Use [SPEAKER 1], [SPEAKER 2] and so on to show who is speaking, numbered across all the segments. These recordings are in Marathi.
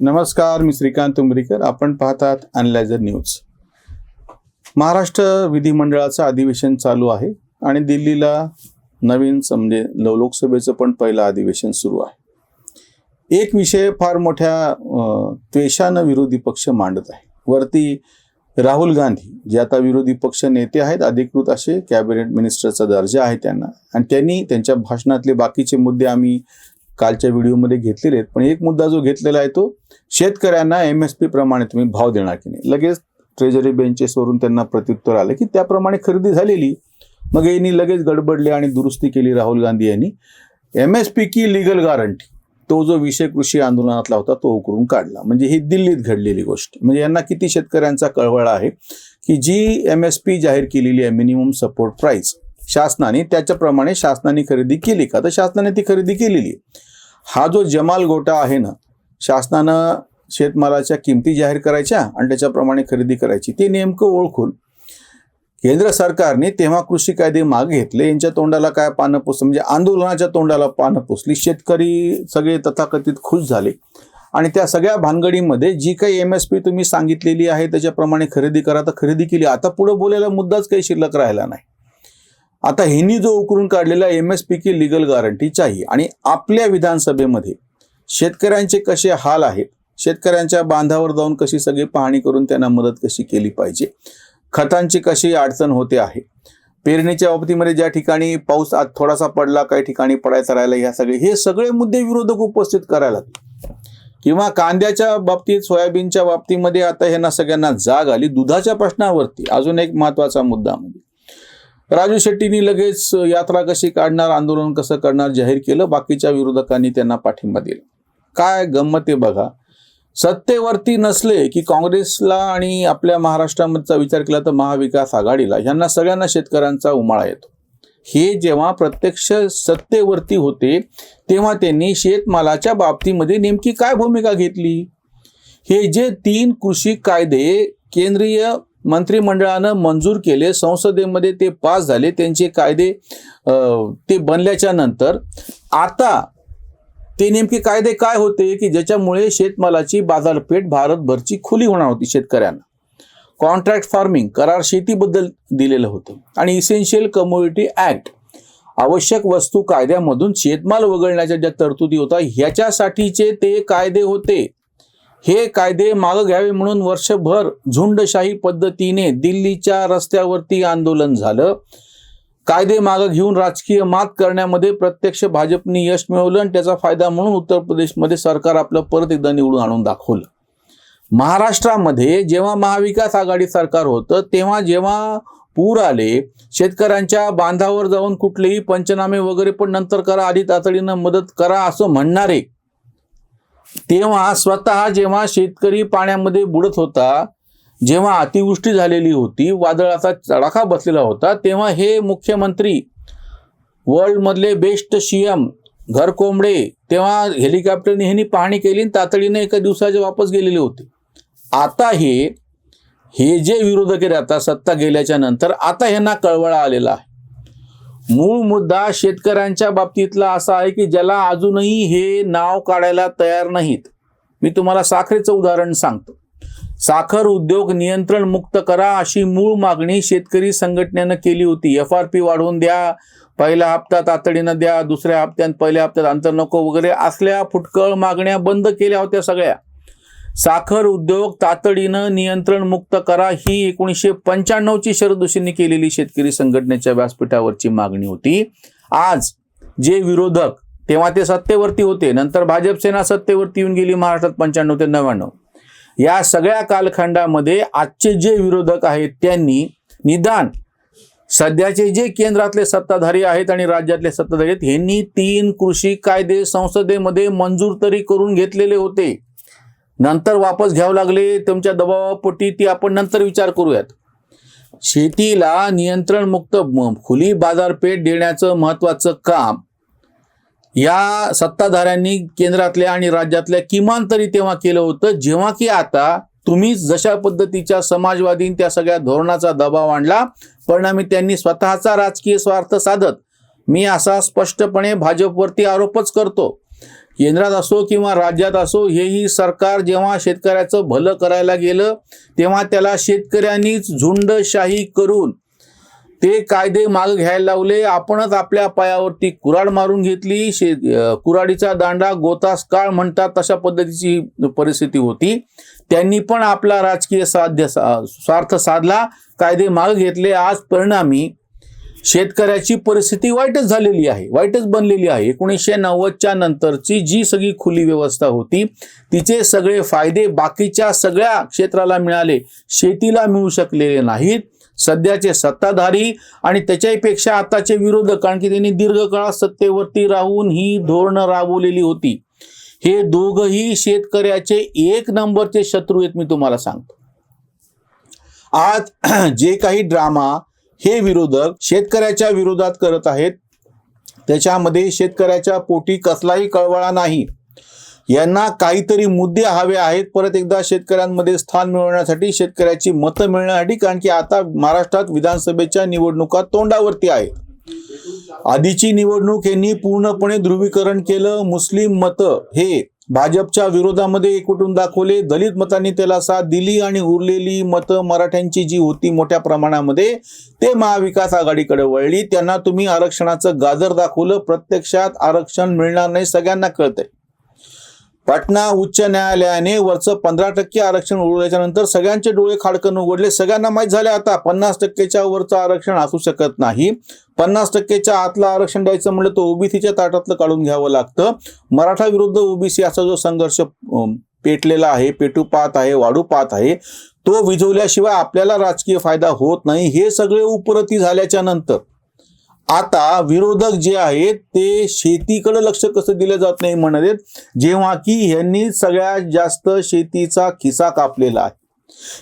[SPEAKER 1] नमस्कार मी श्रीकांत उमरीकर आपण पाहतात अनलायझर न्यूज महाराष्ट्र विधिमंडळाचं अधिवेशन चालू आहे आणि दिल्लीला नवीन म्हणजे लोकसभेचं पण पहिलं अधिवेशन सुरू आहे. एक विषय फार मोठ्या त्वेषानं विरोधी पक्ष मांडत आहे. वरती राहुल गांधी जे आता विरोधी पक्ष नेते आहेत अधिकृत असे कॅबिनेट मिनिस्टरचा दर्जा आहे त्यांना. आणि त्यांनी त्यांच्या भाषणातले बाकीचे मुद्दे आम्ही कालच्या व्हिडिओमध्ये घेतलेले आहेत. पण एक मुद्दा जो घेतलेला आहे तो शेतकऱ्यांना एम एस पी प्रमाणे तुम्ही भाव देणार की नाही. लगेच ट्रेजरी बेंचेसवरून त्यांना प्रत्युत्तर आलं की त्याप्रमाणे खरेदी झालेली. मग यांनी लगेच गडबडले आणि दुरुस्ती केली राहुल गांधी यांनी. एम एस पी की लिगल गॅरंटी तो जो विषय कृषी आंदोलनातला होता तो उकरून काढला. म्हणजे ही दिल्लीत घडलेली गोष्ट. म्हणजे यांना किती शेतकऱ्यांचा कळवळा आहे की जी एम एस पी जाहीर केलेली आहे मिनिमम सपोर्ट प्राईस शासनाने त्याच्याप्रमाणे शासनाने खरेदी केली का? तर शासनाने ती खरेदी केलेली आहे. हा जो जमाल गोटा आहे ना शासनानं शेतमालाच्या किमती जाहीर करायच्या आणि त्याच्याप्रमाणे खरेदी करायची. ते नेमकं ओळखून केंद्र सरकारने तेव्हा कृषी कायदे मागे घेतले. यांच्या तोंडाला काय पानं पुसलं? म्हणजे आंदोलनाच्या तोंडाला पानं पुसली. शेतकरी सगळे तथाकथित खुश झाले. आणि त्या सगळ्या भानगडीमध्ये जी काही एम एस पी तुम्ही सांगितलेली आहे त्याच्याप्रमाणे खरेदी करा. तर खरेदी केली. आता पुढे बोलायला मुद्दाच काही शिल्लक राहिला नाही. आता ह्यांनी जो उकरून काढलेला एम एस पी की लिगल गॅरंटी आहे आणि आपल्या विधानसभेमध्ये शेतकऱ्यांचे कसे हाल आहेत शेतकऱ्यांच्या बांधावर जाऊन कशी सगळी पाहणी करून त्यांना मदत कशी केली पाहिजे खतांची कशी अडचण होते आहे पेरणीच्या बाबतीमध्ये ज्या ठिकाणी पाऊस आज थोडासा पडला काही ठिकाणी पडायचा राहिला ह्या सगळे हे सगळे मुद्दे विरोधक उपस्थित करायला लागले. किंवा कांद्याच्या बाबतीत सोयाबीनच्या बाबतीमध्ये आता ह्यांना सगळ्यांना जाग आली दुधाच्या प्रश्नावरती अजून एक महत्त्वाचा मुद्दा म्हणजे राजू शेट्टींनी लगेच यात्रा कशी काढणार आंदोलन कसं करणार जाहीर केलं बाकीच्या विरोधकांनी त्यांना पाठिंबा दिला. काय गंमत आहे बघा. सत्तेवरती नसले की काँग्रेसला आणि आपल्या महाराष्ट्रामधचा विचार केला तर महाविकास आघाडीला ह्यांना सगळ्यांना शेतकऱ्यांचा उमाळा येतो. हे जेव्हा प्रत्यक्ष सत्तेवरती होते तेव्हा त्यांनी शेतमालाच्या बाबतीमध्ये नेमकी काय भूमिका घेतली? हे जे तीन कृषी कायदे केंद्रीय मंत्रिमंडळानं मंजूर केले. संसदेमध्ये ते पास झाले. त्यांचे कायदे ते बनल्याच्या नंतर आता ते नेमके कायदे काय होते की ज्याच्यामुळे शेतमालाची बाजारपेठ भारतभरची खुली होणार होती शेतकऱ्यांना. कॉन्ट्रॅक्ट फार्मिंग करार शेतीबद्दल दिलेलं होतं. आणि इसेन्शियल कम्युनिटी ॲक्ट आवश्यक वस्तू कायद्यामधून शेतमाल वगळण्याच्या ज्या तरतुदी होता ह्याच्यासाठीचे ते कायदे होते. हे कायदे मागं घ्यावे म्हणून वर्षभर झुंडशाही पद्धतीने दिल्लीच्या रस्त्यावरती आंदोलन झालं. कायदे मागं घेऊन राजकीय मात करण्यामध्ये प्रत्यक्ष भाजपने यश मिळवलं आणि त्याचा फायदा म्हणून उत्तर प्रदेशमध्ये सरकार आपलं परत एकदा निवडून आणून दाखवलं. महाराष्ट्रामध्ये जेव्हा महाविकास आघाडी सरकार होतं तेव्हा जेव्हा पूर आले शेतकऱ्यांच्या बांधावर जाऊन कुठलेही पंचनामे वगैरे पण नंतर करा आधी तातडीनं मदत करा असं म्हणणारे तेव्हा स्वतः जेव्हा शेतकरी पाण्यामध्ये बुडत होता जेव्हा अतिवृष्टी झालेली होती वादळाचा चडाखा बसलेला होता तेव्हा हे मुख्यमंत्री वर्ल्डमधले बेस्ट सीएम घर कोंबडे तेव्हा हेलिकॉप्टरने ह्यांनी पाहणी केली आणि तातडीने एका दिवसाचे वापस गेलेले होते. आता हे हे जे विरोधक आहेत आता सत्ता गेल्याच्यानंतर आता ह्यांना कळवळा आलेला आहे. मूळ मुद्दा शेतकऱ्यांच्या बाबतीतला असा आहे की ज्याला अजूनही हे नाव काढायला तयार नाहीत. मी तुम्हाला साखरेचं उदाहरण सांगतो. साखर उद्योग नियंत्रण मुक्त करा अशी मूळ मागणी शेतकरी संघटनेनं केली होती. एफ आर पी वाढवून द्या पहिल्या हप्ता तातडीनं द्या दुसऱ्या हप्त्यात पहिल्या हप्त्यात अंतर नको वगैरे असल्या फुटकळ मागण्या बंद केल्या होत्या सगळ्या. साखर उद्योग तातडीनं नियंत्रण मुक्त करा ही एकोणीसशे पंच्याण्णवची शरदोशींनी केलेली शेतकरी संघटनेच्या व्यासपीठावरची मागणी होती. आज जे विरोधक तेव्हा ते सत्तेवरती होते नंतर भाजप सेना सत्तेवरती येऊन गेली महाराष्ट्रात पंच्याण्णव ते नव्याण्णव. या सगळ्या कालखंडामध्ये आजचे जे विरोधक आहेत त्यांनी निदान सध्याचे जे केंद्रातले सत्ताधारी आहेत आणि राज्यातले सत्ताधारी आहेत यांनी तीन कृषी कायदे संसदेमध्ये मंजूर तरी करून घेतलेले होते. नंतर वापस घ्यावं लागले तुमच्या दबावापोटी ती आपण नंतर विचार करूयात. शेतीला नियंत्रणमुक्त म- खुली बाजारपेठ देण्याचं महत्वाचं काम. या सत्ताधाऱ्यांनी केंद्रातल्या आणि राज्यातल्या किमान तरी तेव्हा केलं होतं जेव्हा की आता तुम्ही जशा पद्धतीच्या समाजवादीन त्या सगळ्या धोरणाचा दबाव आणला परिणामी त्यांनी स्वतःचा राजकीय स्वार्थ साधत. मी असा स्पष्टपणे भाजपवरती आरोपच करतो. केंद्रात असो किंवा राज्यात असो हेही सरकार जेव्हा शेतकऱ्याचं भलं करायला गेलं तेव्हा त्याला शेतकऱ्यांनीच झुंडशाही करून ते कायदे माग घ्यायला लावले. आपणच आपल्या पायावरती कुराड मारून घेतली. शे कुराडीचा दांडा गोतास काळ म्हणतात तशा पद्धतीची परिस्थिती होती. त्यांनी पण आपला राजकीय साध्य सा- स्वार्थ साधला. कायदे माग घेतले. आज परिणामी शेतकऱ्याची परिस्थिती वाईटच झालेली आहे वाईटच बनलेली आहे. एकोणीसशे नव्वदच्या नंतरची जी सगळी खुली व्यवस्था होती तिचे सगळे फायदे बाकीच्या सगळ्या क्षेत्राला मिळाले शेतीला मिळू शकलेले नाहीत. सध्याचे सत्ताधारी आणि त्याच्यापेक्षा आताचे विरोधक कारण की त्यांनी दीर्घकाळ सत्तेवरती राहून ही धोरणं राबवलेली होती. हे दोघही शेतकऱ्याचे एक नंबरचे शत्रू आहेत मी तुम्हाला सांगतो. आज जे काही ड्रामा हे विरोधक शेतकऱ्याच्या विरोधात करत आहेत. त्याच्यामध्ये शेतकऱ्याच्या पोटी कसलाही कळवळा नाही. यांना काहीतरी मुद्दे हवे आहेत. परत एकदा शेतकऱ्यांमध्ये स्थान मिळवण्यासाठी शेतकऱ्याची मतं मिळण्यासाठी कारण की आता महाराष्ट्रात विधानसभेच्या निवडणुका तोंडावरती आहेत. आधीची निवडणूक यांनी पूर्णपणे ध्रुवीकरण केलं. मुस्लिम मतं हे भाजपच्या विरोधामध्ये एकवटून दाखवले. दलित मतांनी त्याला साथ दिली आणि उरलेली मतं मराठ्यांची जी होती मोठ्या प्रमाणामध्ये ते महाविकास आघाडीकडे वळली. त्यांना तुम्ही आरक्षणाचं गाजर दाखवलं. प्रत्यक्षात आरक्षण मिळणार नाही सगळ्यांना कळतंय. पाटणा उच्च न्यायालयाने वरचं पंधरा टक्के आरक्षण उडवल्याच्या नंतर सगळ्यांचे डोळे खाडकन उघडले. सगळ्यांना माहीत झाले आता पन्नास टक्केच्या वरचं आरक्षण असू शकत नाही. पन्नास टक्केच्या आतलं आरक्षण द्यायचं म्हणलं तर ओबीसीच्या ताटातलं काढून घ्यावं लागतं. मराठा विरुद्ध ओबीसी असा जो संघर्ष पेटलेला आहे पेटू पाहत आहे वाढू पाहत आहे तो विझवल्याशिवाय आपल्याला राजकीय फायदा होत नाही. हे सगळे उपरती झाल्याच्यानंतर आता विरोधक जे आहेत ते शेतीकडे लक्ष कसं दिलं जात नाही म्हणत आहेत. जेव्हा की ह्यांनी सगळ्यात जास्त शेतीचा खिसा कापलेला आहे.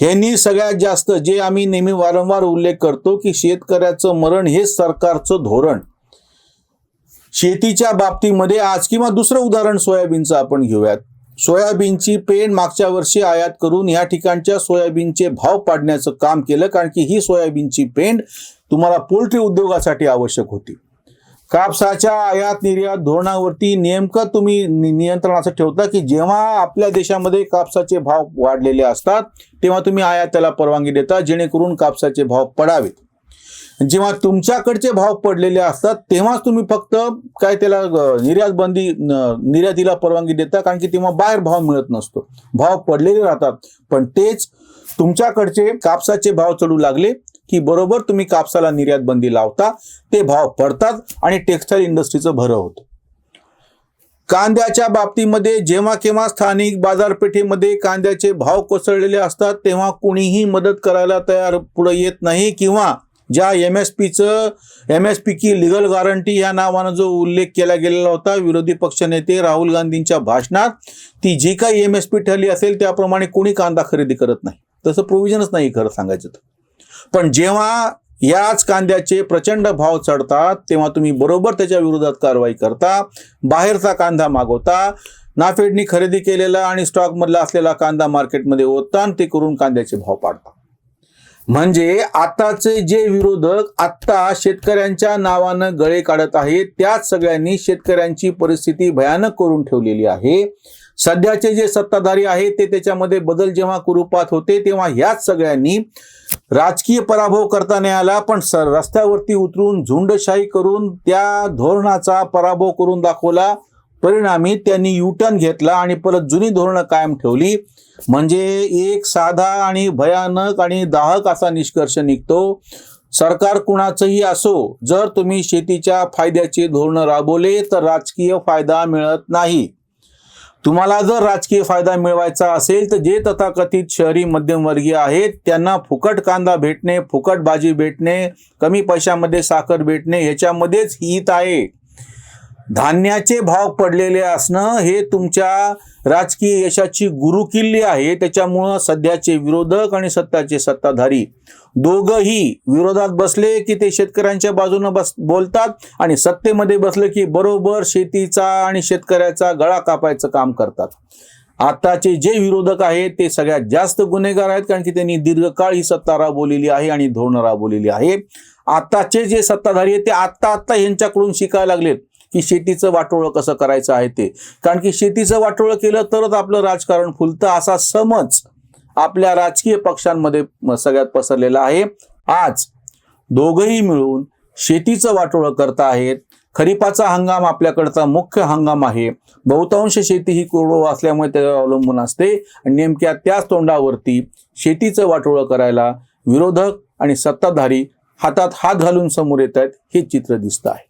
[SPEAKER 1] ह्यांनी सगळ्यात जास्त जे आम्ही नेहमी वारंवार उल्लेख करतो की शेतकऱ्याचं मरण हे सरकारचं धोरण. शेतीच्या बाबतीमध्ये आज किंवा दुसरं उदाहरण सोयाबीनचं आपण घेऊयात. सोयाबीनची पेंड मागच्या वर्षी आयात करून या ठिकाणच्या सोयाबीनचे भाव पाडण्याचं काम केलं कारण की ही सोयाबीनची पेंड तुम्हाला पोल्ट्री उद्योगासाठी आवश्यक होती. कापसाच्या आयात निर्यात धोरणावरती नेमकं तुम्ही नि- नियंत्रण असं ठेवता की जेव्हा आपल्या देशामध्ये कापसाचे भाव वाढलेले असतात तेव्हा तुम्ही आयाताला परवानगी देता जेणेकरून कापसाचे भाव पडावेत. जेव्हा तुमच्याकडचे भाव पडलेले असतात तेव्हाच तुम्ही फक्त काय त्याला निर्यात बंदी न- निर्यातीला परवानगी देता कारण की तेव्हा बाहेर भाव मिळत नसतो. भाव पडलेले राहतात. पण तेच तुमच्याकडचे कापसाचे भाव चढू लागले की बरोबर तुम्ही कापसाला निर्यात बंदी लावता ते भाव पडतात आणि टेक्स्टाईल इंडस्ट्रीचं भरं होतं. कांद्याच्या बाबतीमध्ये जेव्हा केव्हा स्थानिक बाजारपेठेमध्ये कांद्याचे भाव कोसळलेले असतात तेव्हा कुणीही मदत करायला तयार पुढे येत नाही किंवा ज्या एम एस पीचं एम एस पी की लिगल गॅरंटी या नावानं जो उल्लेख केला गेलेला होता विरोधी पक्षनेते राहुल गांधींच्या भाषणात ती जी काही एम एस पी ठरली असेल त्याप्रमाणे कोणी कांदा खरेदी करत नाही. तसं प्रोव्हिजनच नाही खरं सांगायचं तर. पण जेव्हा याच कांद्याचे प्रचंड भाव चढतात तेव्हा तुम्ही बरोबर त्याच्या विरोधात कारवाई करता बाहेरचा कांदा मागवता नाफेडनी खरेदी केलेला आणि स्टॉकमधला असलेला कांदा मार्केटमध्ये होता आणि ते करून कांद्याचे भाव पाडता. म्हणजे आताचे जे विरोधक आत्ता शेतकऱ्यांच्या नावानं गळे काढत आहेत त्याच सगळ्यांनी शेतकऱ्यांची परिस्थिती भयानक करून ठेवलेली आहे. सध्याचे जे सत्ताधारी आहेत ते त्याच्यामध्ये बदल जेव्हा कुरूपात होते तेव्हा ह्याच सगळ्यांनी राजकीय पराभव करता नाही आला पण सर रस्त्यावरती उतरून झुंडशाही करून त्या धोरणाचा पराभव करून दाखवला. परिणामी त्यांनी युटर्न घेतला आणि परत जुनी धोरणं कायम ठेवली. म्हणजे एक साधा आणि भयानक आणि दाहक असा निष्कर्ष निघतो. सरकार कुणाचंही असो जर तुम्ही शेतीच्या फायद्याचे धोरणं राबवले तर राजकीय फायदा मिळत नाही. तुम्हाला जर राजकीय फायदा मिळवायचा असेल तर जे तथाकथित शहरी मध्यमवर्गीय आहेत त्यांना फुकट कांदा भेटणे फुकट भाजी भेटणे कमी पैशामध्ये साखर भेटणे ह्याच्यामध्येच हित आहे. धान्याचे भाव पडलेले असणं हे तुमच्या राजकीय यशाची गुरुकिल्ली आहे. त्याच्यामुळं सध्याचे विरोधक आणि सत्ताचे सत्ताधारी दोघंही विरोधात बसले की ते शेतकऱ्यांच्या बाजूनं बस बोलतात आणि सत्तेमध्ये बसले की बरोबर शेतीचा आणि शेतकऱ्याचा गळा कापायचं काम करतात. आताचे जे विरोधक आहेत ते सगळ्यात जास्त गुन्हेगार आहेत कारण की त्यांनी दीर्घकाळ ही सत्ता राबवलेली आहे आणि धोरणं राबवलेली आहे. आताचे जे सत्ताधारी आहेत ते आत्ता आत्ता यांच्याकडून शिकायला लागलेत. की शेतीचं वाटोळं कसं करायचं आहे ते. कारण की शेतीचं वाटोळं केलं तरच आपलं राजकारण फुलतं असा समज आपल्या राजकीय पक्षांमध्ये सगळ्यात पसरलेला आहे. आज दोघंही मिळून शेतीचं वाटोळं करत आहेत. खरीपाचा हंगाम आपल्याकडचा मुख्य हंगाम आहे. बहुतांश शेती ही कोरडो असल्यामुळे त्यावर अवलंबून असते. आणि नेमक्या त्याच तोंडावरती शेतीचं वाटोळं करायला विरोधक आणि सत्ताधारी हातात हात घालून समोर येत आहेत हे चित्र दिसतं आहे.